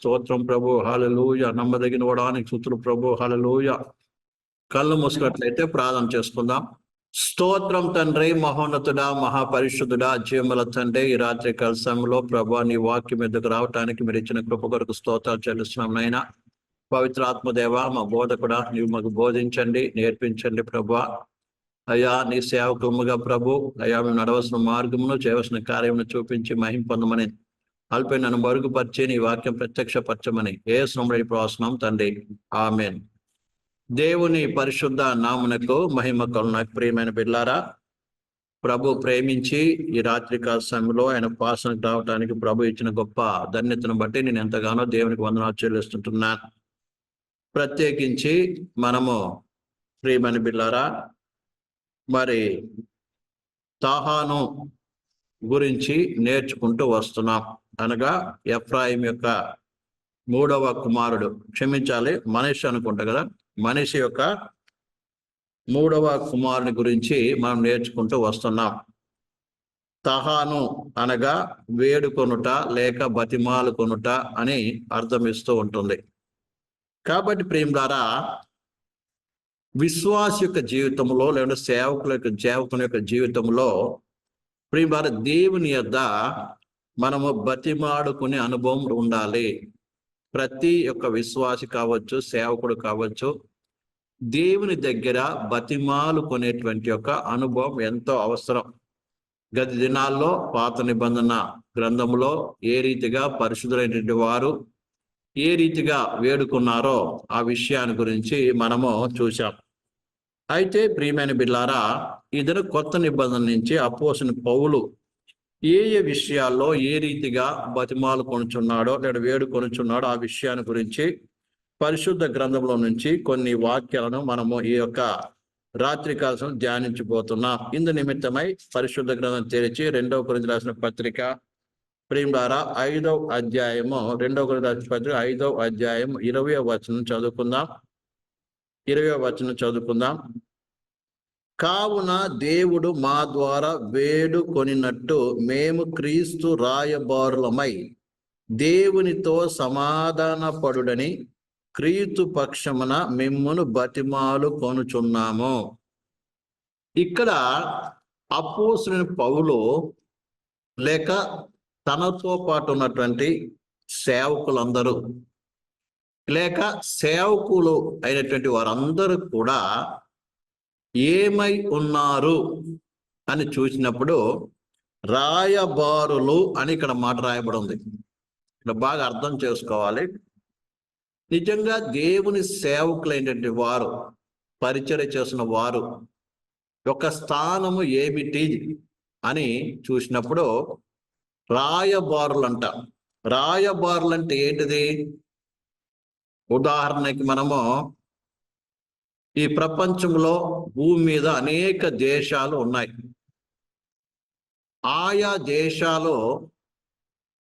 స్తోత్రం ప్రభు. హాలలోయ నమ్మదగిన వడానికి సుతులు ప్రభు. హాలలోయ కళ్ళు మూసుకున్నట్లయితే ప్రార్థన చేసుకుందాం. స్తోత్రం తండ్రి మహోన్నతుడా మహాపరిశుద్ధుడా జీవముల తండ్రి ఈ రాత్రి కాల సమయంలో ప్రభా నీ వాక్యం ఎదుకు రావటానికి మీరు ఇచ్చిన కృప కొరకు స్తోత్రాలు చెల్లిస్తున్నాం నాయన. పవిత్ర ఆత్మదేవ మా బోధకుడా నీవు మాకు బోధించండి నేర్పించండి ప్రభా. అయ్యా నీ సేవకుముగా ప్రభు. అయ్యా మేము నడవలసిన మార్గమును చేయవలసిన కార్యమును చూపించి మహిం పొందమని అల్పై నన్ను మరుగుపరిచి నీ వాక్యం ప్రత్యక్షపరచమని. ఏ శ్రమడి ప్రవాసనం తండ్రి. ఆమెన్. దేవుని పరిశుద్ధ నామునకు మహిమ కలునకు ప్రియమైన బిడ్లారా ప్రభు ప్రేమించి ఈ రాత్రికాల సమయంలో ఆయన ఉపాసనకు రావడానికి ప్రభు ఇచ్చిన గొప్ప ధన్యతను బట్టి నేను ఎంతగానో దేవునికి వందనాలు చెల్లిస్తుంటున్నాను ప్రత్యేకించి మనము ప్రియమైన బిల్లారా మరి తాహాను గురించి నేర్చుకుంటూ వస్తున్నాం. అనగా ఎఫ్రాయిం యొక్క మూడవ కుమారుడు. క్షమించాలి మనిషి అనుకుంటా కదా? మనిషి యొక్క మూడవ కుమారుని గురించి మనం నేర్చుకుంటూ వస్తున్నాం. తహాను అనగా వేడుకొనుట లేక బతిమాలు కొనుట అని అర్థమిస్తూ ఉంటుంది. కాబట్టి ప్రేమ ద్వారా విశ్వాస యొక్క జీవితంలో లేదంటే సేవకుల యొక్క సేవకుని యొక్క జీవితంలో ప్రియ దేవుని యొద్ద మనము బతిమాడుకునే అనుభవం ఉండాలి. ప్రతి ఒక్క విశ్వాసి కావచ్చు సేవకుడు కావచ్చు దేవుని దగ్గర బతిమాలు కొనేటువంటి యొక్క అనుభవం ఎంతో అవసరం. గత దినాల్లో పాత నిబంధన గ్రంథంలో ఏ రీతిగా పరిశుద్ధులైనటువంటి వారు ఏ రీతిగా వేడుకున్నారో ఆ విషయాన్ని గురించి మనము చూసాం అయితే ప్రియమైన బిల్లారా ఇద్దరు కొత్త నిబంధన నుంచి అపోసిన పౌలు ఏ ఏ విషయాల్లో ఏ రీతిగా బతిమాలు కొనుచున్నాడో లేదా వేడు కొనుచున్నాడో ఆ విషయాన్ని గురించి పరిశుద్ధ గ్రంథంలో నుంచి కొన్ని వాక్యాలను మనము ఈ యొక్క రాత్రి కాలం ధ్యానించబోతున్నాం. ఇందు నిమిత్తమై పరిశుద్ధ గ్రంథం తెరిచి రెండవ గురించి రాసిన పత్రిక ప్రేమ ఐదవ అధ్యాయము రెండవ గురించి రాసిన పత్రిక ఐదవ అధ్యాయం ఇరవై వచనం చదువుకుందాం. ఇరవై వచనం చదువుకుందాం. కావున దేవుడు మా ద్వారా వేడుకొనినట్టు మేము క్రీస్తు రాయబారులమై దేవునితో సమాధాన పడుడని క్రీస్తు పక్షమున మిమ్మును బతిమాలు కొనుచున్నాము. ఇక్కడ అపోసిన పౌలు లేక తనతో పాటు ఉన్నటువంటి సేవకులందరూ లేక సేవకులు అయినటువంటి వారందరూ కూడా ఏమై ఉన్నారు? అని చూసినప్పుడు రాయబారులు అని ఇక్కడ మాట రాయబడి ఉంది ఇక్కడ బాగా అర్థం చేసుకోవాలి. నిజంగా దేవుని సేవకులైనటువంటి వారు పరిచయ చేసిన వారు ఒక స్థానము ఏమిటి అని చూసినప్పుడు రాయబారులు అంట రాయబారులు అంటే ఏంటిది? ఉదాహరణకి మనము ఈ ప్రపంచంలో భూమి మీద అనేక దేశాలు ఉన్నాయి. ఆయా దేశాలు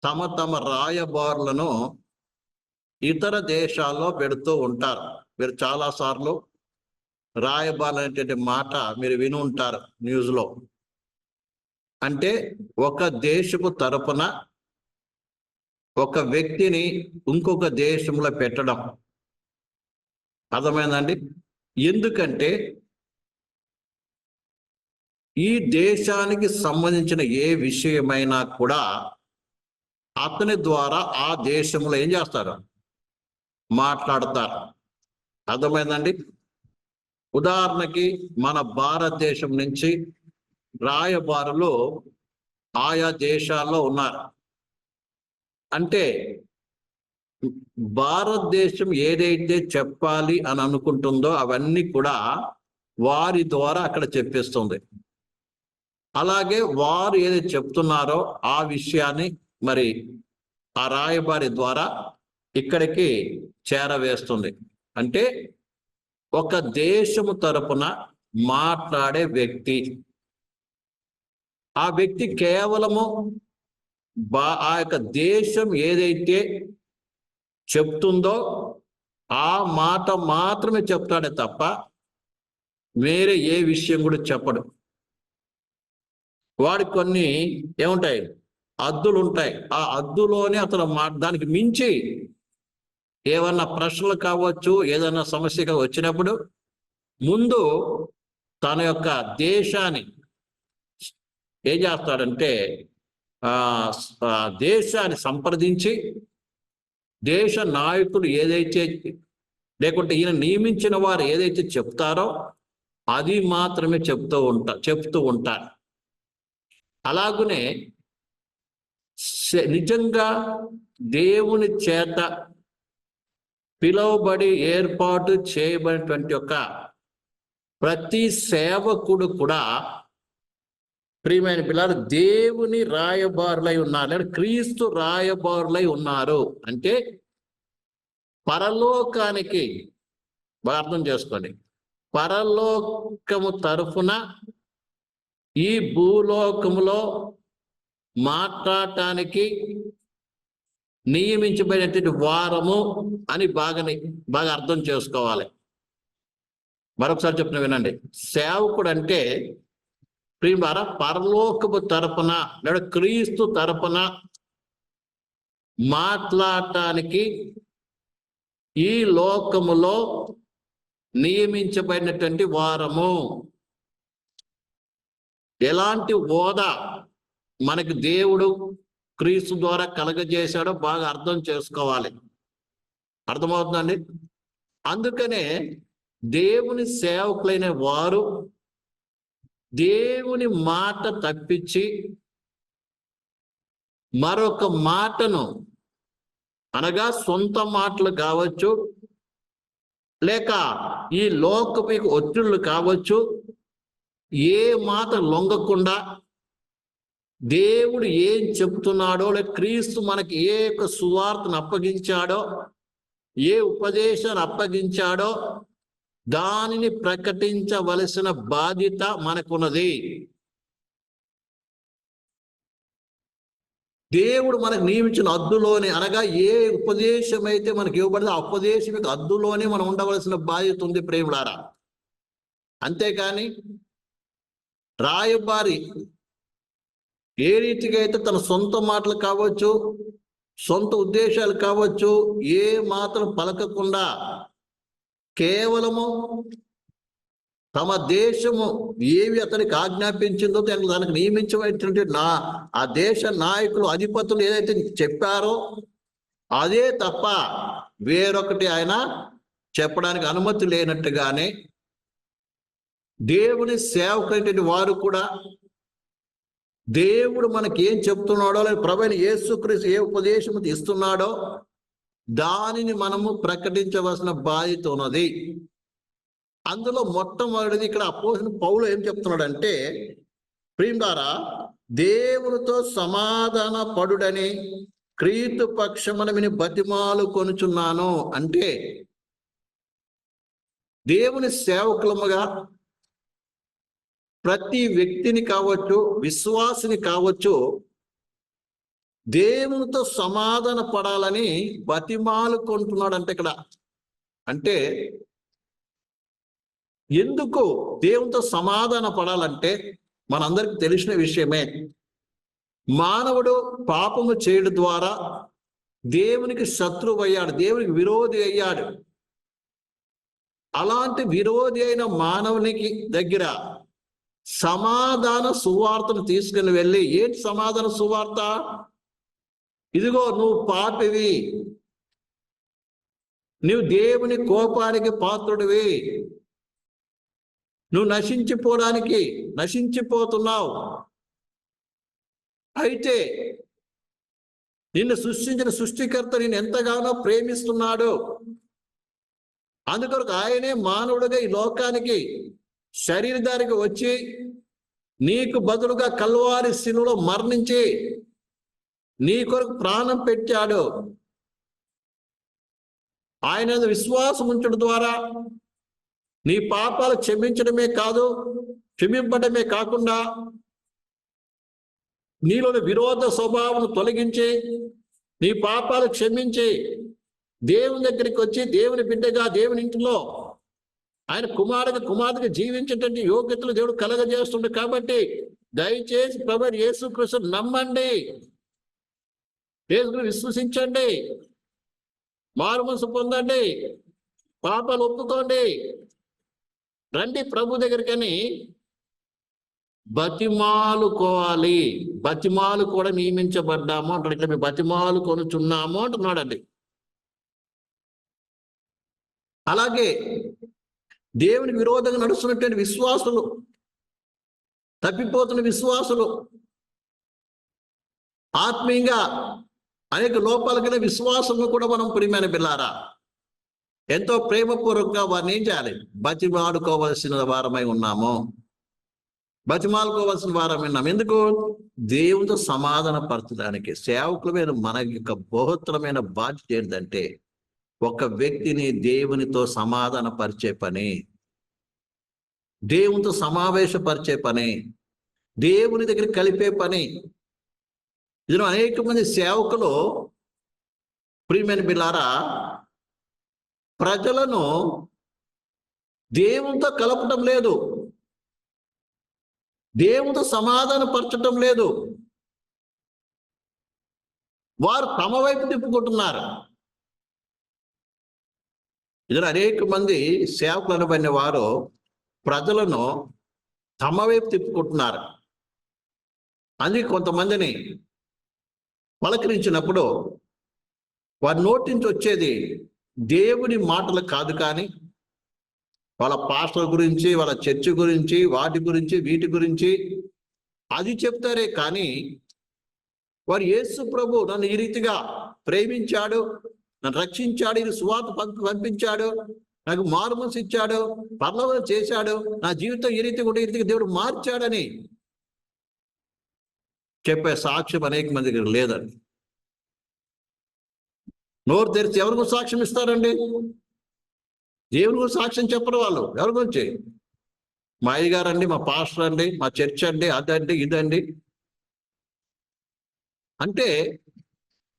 తమ తమ రాయబారులను ఇతర దేశాల్లో పెడుతూ ఉంటారు. మీరు చాలా సార్లు రాయబారులు అనేటువంటి మాట మీరు విని ఉంటారు న్యూస్లో. అంటే ఒక దేశపు తరపున ఒక వ్యక్తిని ఇంకొక దేశంలో పెట్టడం. అర్థమైందండి ఎందుకంటే ఈ దేశానికి సంబంధించిన ఏ విషయమైనా కూడా అతని ద్వారా ఆ దేశంలో ఏం చేస్తారు? మాట్లాడతారు. అర్థమైందండి? ఉదాహరణకి మన భారతదేశం నుంచి రాయబారులు ఆయా దేశాల్లో ఉన్నారు. అంటే భారతదేశం ఏదైతే చెప్పాలి అని అనుకుంటుందో అవన్నీ కూడా వారి ద్వారా అక్కడ చెప్పిస్తుంది. అలాగే వారు ఏదైతే చెప్తున్నారో ఆ విషయాన్ని మరి ఆ రాయబారి ద్వారా ఇక్కడికి చేరవేస్తుంది. అంటే ఒక దేశము తరపున మాట్లాడే వ్యక్తి ఆ వ్యక్తి కేవలము బా ఆ యొక్క దేశం ఏదైతే చెప్తుందో ఆ మాట మాత్రమే చెప్తాడే తప్ప వేరే ఏ విషయం కూడా చెప్పడు. వాడికి కొన్ని ఏముంటాయి? అద్దులు ఉంటాయి ఆ అద్దులోనే అతను మా దానికి మించి ఏమన్నా ప్రశ్నలు కావచ్చు ఏదైనా సమస్యగా వచ్చినప్పుడు ముందు తన యొక్క దేశాన్ని ఏం చేస్తాడంటే దేశాన్ని సంప్రదించి దేశ నాయకులు ఏదైతే లేకుంటే ఈయన నియమించిన వారు ఏదైతే చెప్తారో అది మాత్రమే చెప్తూ ఉంటా చెప్తూ ఉంటారు. అలాగనే నిజంగా దేవుని చేత పిలువబడి ఏర్పాటు చేయబడినటువంటి యొక్క ప్రతి సేవకుడు కూడా ప్రియమైన పిల్లలు దేవుని రాయబారులై ఉన్నారు. లేదా క్రీస్తు రాయబారులై ఉన్నారు అంటే పరలోకానికి బాగా అర్థం చేసుకోండి. పరలోకము తరఫున ఈ భూలోకములో మాట్లాడటానికి నియమించబడినటువంటి వారము అని బాగా బాగా అర్థం చేసుకోవాలి. మరొకసారి చెప్పిన వినండి. సేవకుడు అంటే ప్రియులారా పరలోకపు తరపున లేదా క్రీస్తు తరపున మాట్లాడటానికి ఈ లోకములో నియమించబడినటువంటి వారము. ఎలాంటి హోదా మనకి దేవుడు క్రీస్తు ద్వారా కలగజేశాడో బాగా అర్థం చేసుకోవాలి. అర్థమవుతుందండి? అందుకనే దేవుని సేవకులైన వారు దేవుని మాట తప్పించి మరొక మాటను అనగా సొంత మాటలు కావచ్చు లేక ఈ లోకపు ఒత్తిళ్ళు కావచ్చు ఏ మాట లొంగకుండా దేవుడు ఏం చెప్తున్నాడో లేక క్రీస్తు మనకి ఏ యొక్క సువార్తను అప్పగించాడో ఏ ఉపదేశాన్ని అప్పగించాడో దానిని ప్రకటించవలసిన బాధ్యత మనకున్నది. దేవుడు మనకు నియమించిన అద్దులోనే అనగా ఏ ఉపదేశం అయితే మనకి ఇవ్వబడిందో ఆ ఉపదేశం యొక్క అద్దులోనే మనం ఉండవలసిన బాధ్యత ఉంది ప్రేములారా. అంతేకాని రాయబారి ఏ రీతిగా అయితే తన సొంత మాటలు కావచ్చు సొంత ఉద్దేశాలు కావచ్చు ఏ మాత్రం పలకకుండా కేవలము తమ దేశము ఏవి అతనికి ఆజ్ఞాపించిందో దానికి దానికి నియమించబడినటువంటి నా ఆ దేశ నాయకులు అధిపతులు ఏదైతే చెప్పారో అదే తప్ప వేరొకటి ఆయన చెప్పడానికి అనుమతి లేనట్టుగానే దేవుని సేవకులైనటువంటి వారు కూడా దేవుడు మనకి ఏం చెప్తున్నాడో లేదా ప్రభుని యేసుక్రీస్తు ఏ ఉపదేశం ఇస్తున్నాడో దానిని మనము ప్రకటించవలసిన బాధ్యత ఉన్నది. అందులో మొట్టమొదటిది ఇక్కడ అపోసిన పౌలు ఏం చెప్తున్నాడంటే ద్వారా దేవునితో సమాధాన పడుడని క్రీతు పక్షమున బతిమాలు కొనుచున్నాను అంటే దేవుని సేవకులముగా ప్రతి వ్యక్తిని కావచ్చు విశ్వాసిని కావచ్చు దేవునితో సమాధాన పడాలని బతిమాలుకుంటున్నాడు అంటే ఇక్కడ. అంటే ఎందుకు దేవునితో సమాధాన పడాలంటే మనందరికి తెలిసిన విషయమే. మానవుడు పాపము చేయడం ద్వారా దేవునికి శత్రువు అయ్యాడు దేవునికి విరోధి అయ్యాడు. అలాంటి విరోధి అయిన మానవునికి దగ్గర సమాధాన సువార్తను తీసుకుని వెళ్ళి ఏంటి సమాధాన సువార్త? ఇదిగో నువ్వు పాపివి. నువ్వు దేవుని కోపానికి పాత్రుడివి. నువ్వు నశించిపోవడానికి నశించిపోతున్నావు. అయితే నిన్ను సృష్టించిన సృష్టికర్త నేను ఎంతగానో ప్రేమిస్తున్నాడు. అందుకొరకు ఆయనే మానవుడిగా ఈ లోకానికి శరీరధారికి వచ్చి నీకు బదులుగా కల్వారి శిలువలో మరణించి నీ కొరకు ప్రాణం పెట్టాడు. ఆయన విశ్వాసం ఉంచడం ద్వారా నీ పాపాలు క్షమించడమే కాదు క్షమింపడమే కాకుండా నీలోని విరోధ స్వభావం తొలగించి నీ పాపాలు క్షమించి దేవుని దగ్గరికి వచ్చి దేవుని బిడ్డగా దేవుని ఇంటిలో ఆయన కుమారుడికి కుమారుడికి జీవించేటువంటి యోగ్యతలు దేవుడు కలగజేస్తుండే కాబట్టి దయచేసి ప్రభు యేసుకృష్ణ నమ్మండి. దేవుని విశ్వసించండి. మారు మనసు పొందండి. పాపలు ఒప్పుకోండి. రండి ప్రభు దగ్గరికని బతిమాలుకోవాలి. బతిమాలు కూడా నియమించబడ్డాము అంటాడు. ఇట్లా మేము బతిమాలు కొనుచున్నాము అంటున్నాడండి. అలాగే దేవునికి విరోధంగా నడుస్తున్నటువంటి విశ్వాసులు తప్పిపోతున్న విశ్వాసులు ఆత్మీయంగా అనేక లోపాలు కింద విశ్వాసంలో కూడా మనం ప్రియమైన పిల్లారా ఎంతో ప్రేమపూర్వకంగా వారిని ఏం చేయాలి? బతిమాడుకోవలసిన వారమై ఉన్నాము. బతిమాలుకోవాల్సిన వారం ఉన్నాము ఎందుకు? దేవునితో సమాధాన పరచడానికి సేవకులమైన మన యొక్క బహుత్తరమైన బాధ్యత ఏంటంటే ఒక వ్యక్తిని దేవునితో సమాధాన పరిచే పని. దేవునితో సమావేశపరిచే పని. దేవుని దగ్గర కలిపే పని. ఇందులో అనేక మంది సేవకులు ప్రియమైన బిల్లారా ప్రజలను దేవునితో కలపటం లేదు. దేవునితో సమాధాన పరచటం లేదు. వారు తమ వైపు తిప్పుకుంటున్నారు. ఇందులో అనేక మంది సేవకులు అనబడిన వారు ప్రజలను తమ వైపు తిప్పుకుంటున్నారు. అందుకే కొంతమందిని పలకరించినప్పుడు వారి నోటి నుంచి వచ్చేది దేవుని మాటలు కాదు కానీ వాళ్ళ పాస్టర్ గురించి వాళ్ళ చర్చ్ గురించి వాటి గురించి వీటి గురించి అది చెప్తారే కానీ వారు యేసు ప్రభు నన్ను ఈ రీతిగా ప్రేమించాడు నన్ను రక్షించాడు ఇది సువాత పంపించాడు నాకు మారుమనసు ఇచ్చాడు పర్లవ చేశాడు నా జీవితం ఈ రీతి కూడా ఈ రీతిగా దేవుడు మార్చాడని చెప్పే సాక్ష్యం అనేక మంది దగ్గర లేదండి. నోరు తెరిచి ఎవరి గురించి సాక్ష్యం ఇస్తారండి? దేవుని గురించి సాక్ష్యం చెప్పరు వాళ్ళు. ఎవరి గురించి? మా అయ్యగారు అండి మా పాస్టర్ అండి మా చర్చ్ అండి అదండి ఇదండి. అంటే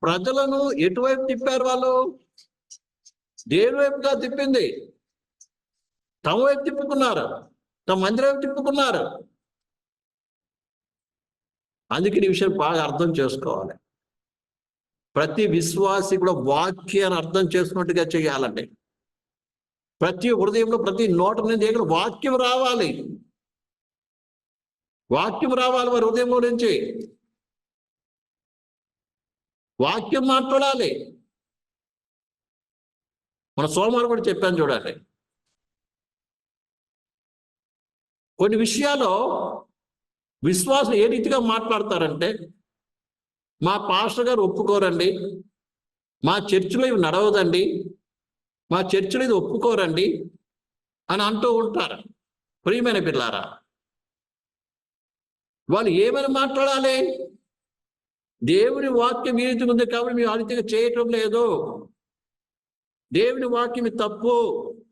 ప్రజలను ఎటువైపు తిప్పారు వాళ్ళు? దేని వైపుగా తిప్పింది? తమ వైపు తిప్పుకున్నారు. తమ మందిరం వైపు తిప్పుకున్నారు. అందుకని ఈ విషయం బాగా అర్థం చేసుకోవాలి. ప్రతి విశ్వాసి కూడా వాక్యాన్ని అర్థం చేసుకున్నట్టుగా చేయాలండి. ప్రతి హృదయంలో ప్రతి నోట నుంచి దగ్గర వాక్యం రావాలి. వాక్యం రావాలి వారి హృదయంలో నుంచి. వాక్యం మాట్లాడాలి. మన సోమవారం కూడా చెప్పాను చూడండి. కొన్ని విషయాల్లో విశ్వాసం ఏ రీతిగా మాట్లాడతారంటే మా పాస్టర్ గారు ఒప్పుకోరండి మా చర్చిలో ఇవి నడవదండి మా చర్చిలో ఇది ఒప్పుకోరండి అని అంటూ ఉంటారు. ప్రియమైన పిల్లారా వాళ్ళు ఏమని మాట్లాడాలి? దేవుని వాక్యం ఈ ఉంది కాబట్టి మేము ఆ చేయటం లేదు. దేవుని వాక్యం తప్పు.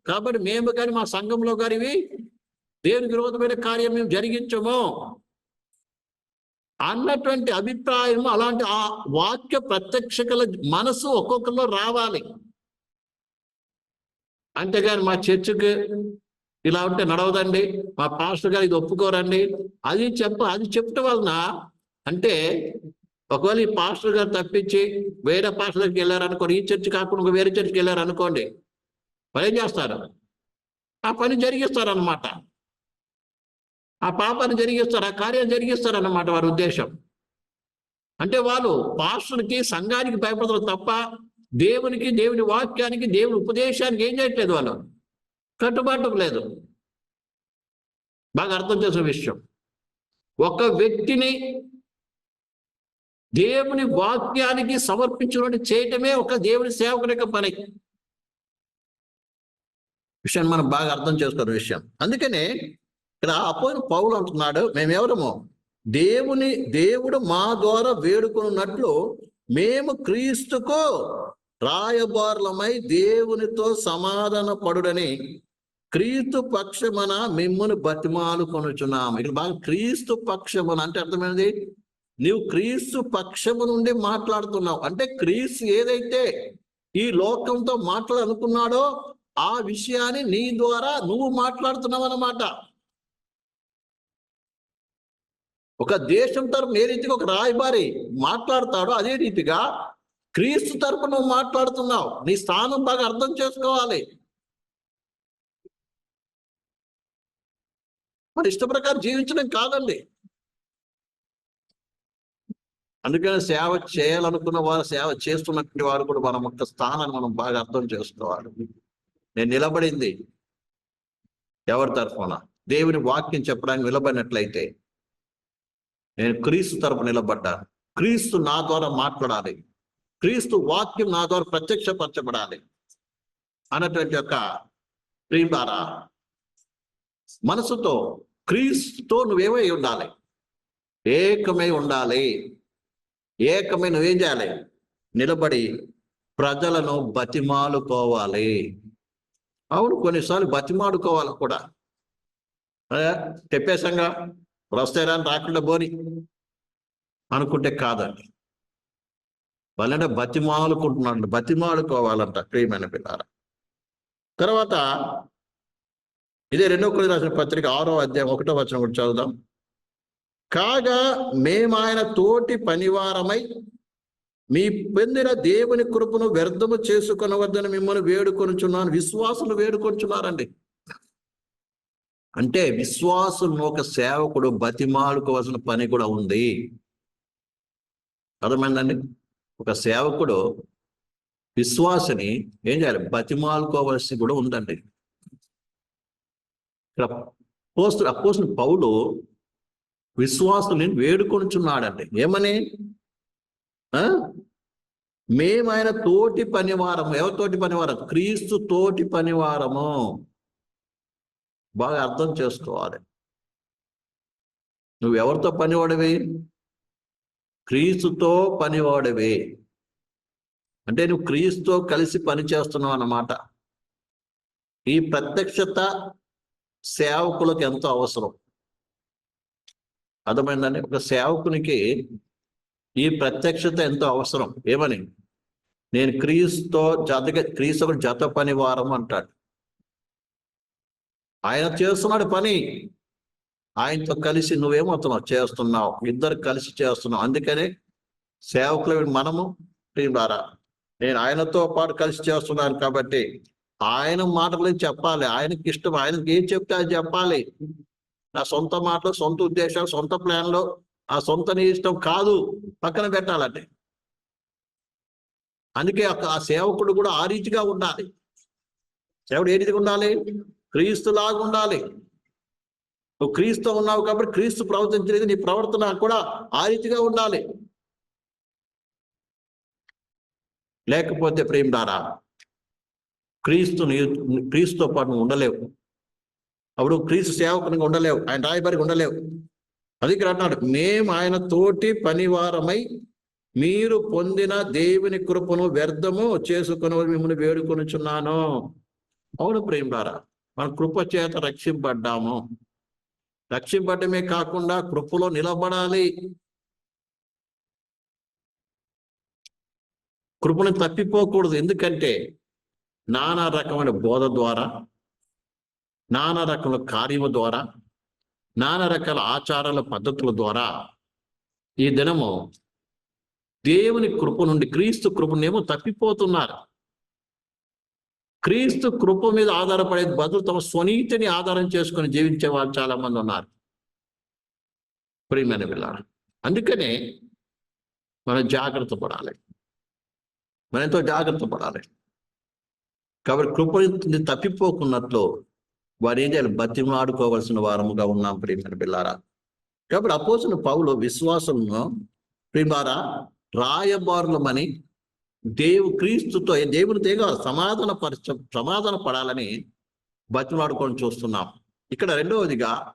కాబట్టి మేము కానీ మా సంఘంలో కానీ ఇవి దేవునికి విరోధమైన కార్యం మేము జరిగించము. అన్నటువంటి అభిప్రాయం అలాంటి ఆ వాక్య ప్రత్యక్షకల మనసు ఒక్కొక్కరిలో రావాలి. అంతేగాని మా చర్చికి ఇలా ఉంటే నడవదండి మా పాస్టర్ గారు ఇది ఒప్పుకోరండి అది చెప్ప అది చెప్పటం వలన అంటే ఒకవేళ ఈ పాస్టర్ గారు తప్పించి వేరే పాస్టర్ దగ్గరికి వెళ్ళారనుకోండి ఈ చర్చి కాకుండా వేరే చర్చికి వెళ్ళారనుకోండి పని చేస్తారు? ఆ పని జరిగిస్తారు అనమాట ఆ పాపాన్ని జరిగిస్తారు? ఆ కార్యం జరిగిస్తారు అన్నమాట వారి ఉద్దేశం. అంటే వాళ్ళు పాస్టర్కి సంఘానికి భయపడతారు తప్ప దేవునికి దేవుని వాక్యానికి దేవుని ఉపదేశానికి ఏం చేయట్లేదు వాళ్ళు. కట్టుబాటు లేదు. బాగా అర్థం చేసిన విషయం. ఒక వ్యక్తిని దేవుని వాక్యానికి సమర్పించినట్టు చేయటమే ఒక దేవుని సేవకుని యొక్క పని. విషయాన్ని మనం బాగా అర్థం చేసుకున్న విషయం. అందుకనే ఇక్కడ అపోయిన పౌలు అంటున్నాడు మేమెవరము? దేవుని దేవుడు మా ద్వారా వేడుకున్నట్లు మేము క్రీస్తుకు రాయబారులమై దేవునితో సమాధాన పడుడని క్రీస్తు పక్షమున మిమ్మల్ని బతిమాలు కొనుచున్నాము. ఇక్కడ బాగా క్రీస్తు పక్షమున అంటే అర్థమైనది నీవు క్రీస్తు పక్షము నుండి మాట్లాడుతున్నావు. అంటే క్రీస్తు ఏదైతే ఈ లోకంతో మాట్లాడాలనుకున్నాడో ఆ విషయాన్ని నీ ద్వారా నువ్వు మాట్లాడుతున్నావు అన్నమాట ఒక దేశం తరపున ఏ రీతిగా ఒక రాయబారి మాట్లాడతాడో అదే రీతిగా క్రీస్తు తరపు నువ్వు మాట్లాడుతున్నావు. నీ స్థానం బాగా అర్థం చేసుకోవాలి. మన ఇష్ట ప్రకారం జీవించడం కాదండి. అందుకని సేవ చేయాలనుకున్న వారు సేవ చేస్తున్నటువంటి వారు కూడా మన యొక్క స్థానాన్ని మనం బాగా అర్థం చేసుకోవాలి. నేను నిలబడింది ఎవరి తరఫున? దేవుని వాక్యం చెప్పడానికి నిలబడినట్లయితే నేను క్రీస్తు తరపు నిలబడ్డాను. క్రీస్తు నా ద్వారా మాట్లాడాలి. క్రీస్తు వాక్యం నా ద్వారా ప్రత్యక్షపరచబడాలి. అన్నటువంటి యొక్క ప్రియం ద్వారా మనసుతో క్రీస్తుతో నువ్వేమై ఉండాలి? ఏకమై ఉండాలి. ఏకమై నువ్వేం చేయాలి? నిలబడి ప్రజలను బతిమాలుకోవాలి. అవును కొన్నిసార్లు బతిమాడుకోవాలి కూడా. చెప్పేశాంగా చెప్పేసంగా రాకుండా బోని అనుకుంటే కాదండి. వాళ్ళంటే బతిమాలుకుంటున్నాడు బతిమాలుకోవాలంట ప్రియమైన పిల్లార తర్వాత ఇదే రెండో కొద్ది రాసిన పత్రిక ఆరో అధ్యాయం ఒకటో వచనం కూడా చదువుదాం. కాగా మేము ఆయన తోటి పనివారమై మీ పొందిన దేవుని కృపను వ్యర్థము చేసుకొనవద్దని మిమ్మల్ని వేడుకొనుచున్నాను. విశ్వాసులు వేడుకొనుచున్నారండి. అంటే విశ్వాసం ఒక సేవకుడు బతిమాలుకోవాల్సిన పని కూడా ఉంది. అర్థమైందండి? ఒక సేవకుడు విశ్వాసని ఏం చేయాలి? బతిమాలుకోవలసి కూడా ఉందండి. ఇక్కడ పోస్తు అపోసిన పౌలు విశ్వాసుని వేడుకొనుచున్నాడండి. ఏమని? ఆ? మేము ఆయన తోటి పనివారము. ఎవరితోటి పనివారం క్రీస్తు తోటి పనివారము. బాగా అర్థం చేసుకోవాలి. నువ్వు ఎవరితో పనివాడివి? క్రీస్తుతో పనివాడివి. అంటే నువ్వు క్రీస్తుతో కలిసి పని చేస్తున్నావు అన్నమాట. ఈ ప్రత్యక్షత సేవకులకు ఎంతో అవసరం. అర్థమైందండి? ఒక సేవకునికి ఈ ప్రత్యక్షత ఎంతో అవసరం. ఏమని? నేను క్రీస్తుతో జతగా క్రీస్తు జత పని వారం అంటాడు. ఆయన చేస్తున్నాడు పని. ఆయనతో కలిసి నువ్వేమవుతున్నావు చేస్తున్నావు. ఇద్దరు కలిసి చేస్తున్నావు. అందుకనే సేవకులు మనము టీం ద్వారా నేను ఆయనతో పాటు కలిసి చేస్తున్నాను కాబట్టి ఆయన మాటలు చెప్పాలి. ఆయనకి ఇష్టం. ఆయనకి ఏం చెప్తే అది చెప్పాలి. నా సొంత మాటలు సొంత ఉద్దేశాలు సొంత ప్లాన్లు ఆ సొంత నీ ఇష్టం కాదు. పక్కన పెట్టాలంటే. అందుకే ఆ- ఆ సేవకుడు కూడా ఆ రీతిగా ఉండాలి. సేవకుడు ఏ రీతిగా ఉండాలి? క్రీస్తులాగా ఉండాలి. నువ్వు క్రీస్తు ఉన్నావు కాబట్టి క్రీస్తు ప్రవర్తించలేదు నీ ప్రవర్తన కూడా ఆ రీతిగా ఉండాలి. లేకపోతే ప్రేమిడారా క్రీస్తు క్రీస్తుతో పాటు నువ్వు ఉండలేవు. అప్పుడు క్రీస్తు సేవకునిగా ఉండలేవు ఆయన రాయబారికి ఉండలేవు. అది ఇక్కడ అంటున్నాడు మేము ఆయన తోటి పనివారమై మీరు పొందిన దేవుని కృపను వ్యర్థము చేసుకుని మిమ్మల్ని వేడుకొనుచున్నాను. అవును ప్రేమిడారా మన కృప చేత రక్షింపడ్డాము. రక్షింపడమే కాకుండా కృపలో నిలబడాలి. కృపను తప్పిపోకూడదు. ఎందుకంటే నానా రకమైన బోధ ద్వారా నానా రకముల కార్యము ద్వారా నానా రకాల ఆచారాల పద్ధతుల ద్వారా ఈ దినము దేవుని కృప నుండి క్రీస్తు కృపనేమో తప్పిపోతున్నారు. క్రీస్తు కృప మీద ఆధారపడే బదులు తమ స్వనీతిని ఆధారం చేసుకొని జీవించే వాళ్ళు చాలా మంది ఉన్నారు. ప్రియమైన పిల్లలు అందుకనే మనం జాగ్రత్త పడాలి. మనం ఎంతో జాగ్రత్త పడాలి. కాబట్టి కృపని తప్పిపోకున్నట్లు వారు ఏం చేయాలి? బతిమాడుకోవలసిన వారముగా ఉన్నాం ప్రియమైన పిల్లారా కాబట్టి అపోసిన పౌలు విశ్వాసంలో ప్రిమారా రాయబారులమని దేవు క్రీస్తుతో దేవుని తేగ సమాధాన పరచ సమాధాన పడాలని బతిమాడుకొని చూస్తున్నాం. ఇక్కడ రెండవదిగా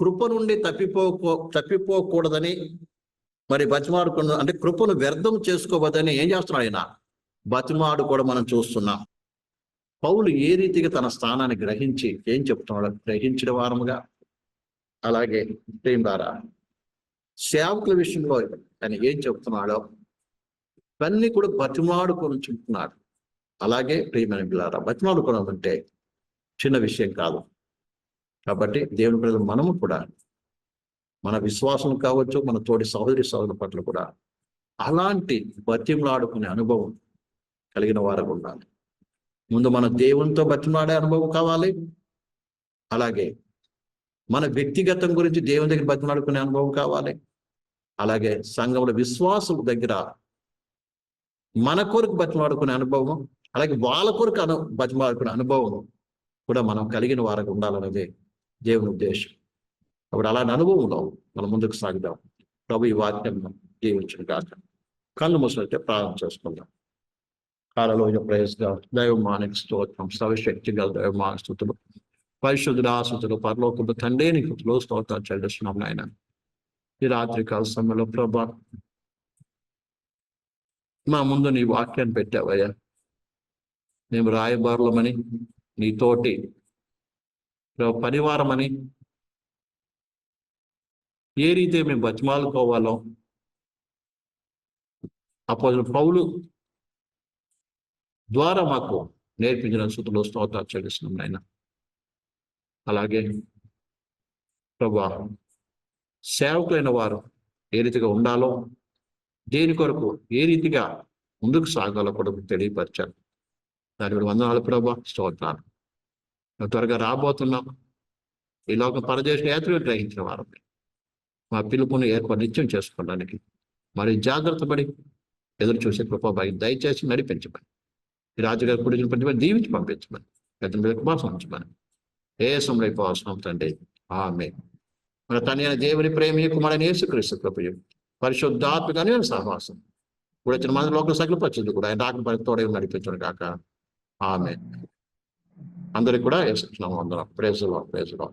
కృప నుండి తప్పిపోకో తప్పిపోకూడదని మరి బతిమాడుకున్న అంటే కృపను వ్యర్థం చేసుకోవద్దని ఏం చేస్తున్నాడు ఆయన? బతిమాడు కూడా మనం చూస్తున్నాం. పౌలు ఏ రీతిగా తన స్థానాన్ని గ్రహించి ఏం చెప్తున్నాడు? గ్రహించిన వారముగా. అలాగే ప్రేమ ద్వారా సేవకుల విషయంలో ఆయన ఏం చెప్తున్నాడో ఇవన్నీ కూడా బతిమాడుకొని చుంటున్నారు అలాగే ప్రియమైన పిల్లారా బతిమాడుకోవడం అంటే చిన్న విషయం కాదు. కాబట్టి దేవుని ప్రజలు మనము కూడా మన విశ్వాసం కావచ్చు మన తోటి సహోదరి సహోదరుల పట్ల కూడా అలాంటి బతిమలాడుకునే అనుభవం కలిగిన వారు ఉండాలి. ముందు మన దేవునితో బతిమలాడే అనుభవం కావాలి. అలాగే మన వ్యక్తిగతం గురించి దేవుని దగ్గర బతిమలాడుకునే అనుభవం కావాలి. అలాగే సంఘంలో విశ్వాసం దగ్గర మన కొరకు బతిమాడుకునే అనుభవం అలాగే వాళ్ళ కొరకు అను బతిమాడుకునే అనుభవం కూడా మనం కలిగిన వారికి ఉండాలన్నదే దేవుని ఉద్దేశం. అప్పుడు అలాంటి అనుభవంలో మనం ముందుకు సాగుదాం. ప్రభు ఈ వాక్యం జీవించిన కాక కళ్ళు మూసినట్టే ప్రారంభం చేసుకుందాం. కాలలో ప్రయస్గా దైవమానికి స్తోత్రం సవిశక్తి గల దైవమాన స్థుతులు పరిశుద్ధుల ఆశుతులు పరలోకపు తండ్రిని కృతులు స్తోత్రాలు చెల్లిస్తున్నాం నాయన. ఈ రాత్రి కాల సమయంలో ప్రభా మా ముందు నీ వాక్యాన్ని పెట్టావయ్యా. మేము రాయబారులమని నీతోటి పనివారమని ఏ రీతి మేము బతిమాలుకోవాలో అప్పుడు పౌలు ద్వారా మాకు నేర్పించిన స్థుతులు స్తోత్రాలు చెల్లిస్తున్నాం నాయన. అలాగే ప్రభా సేవకులైన వారు ఏ రీతిగా ఉండాలో దేని కొరకు? ఏ రీతిగా? ముందుకు సాగాలో కూడా తెలియపరచారు దాని మీద వందనాలు ప్రభా. స్తోత్రాలు. త్వరగా రాబోతున్నాం ఈ లోక పరదేశ యాత్రలు గ్రహించిన వారు మా పిలుపుని ఏర్పాటు నిత్యం చేసుకోవడానికి మరి జాగ్రత్త పడి ఎదురు చూసే కృప భాగ్యం దయచేసి నడిపించమని. ఈ రాజుగారి కుడిచిన ప్రతి దీవించి పంపించమని. పెద్ద మీద కుమాసం ఉంచమని ఏ సమయంలో అవసరం తండ్రి. ఆమె మన తన దేవుని ప్రేమి కుమారుని యేసుక్రీస్తు కృపయు. పరిశుద్ధాత్మగానే సహవాసం. ఇప్పుడు వచ్చిన మన లోకల్ సైకిల్ పరిస్థితి కూడా. ఆయన రాక పరి తోడే నడిపించడం కాక. ఆమె అందరికి కూడా వేసుకున్నాము అందరం ప్రేజలో ప్రేజలో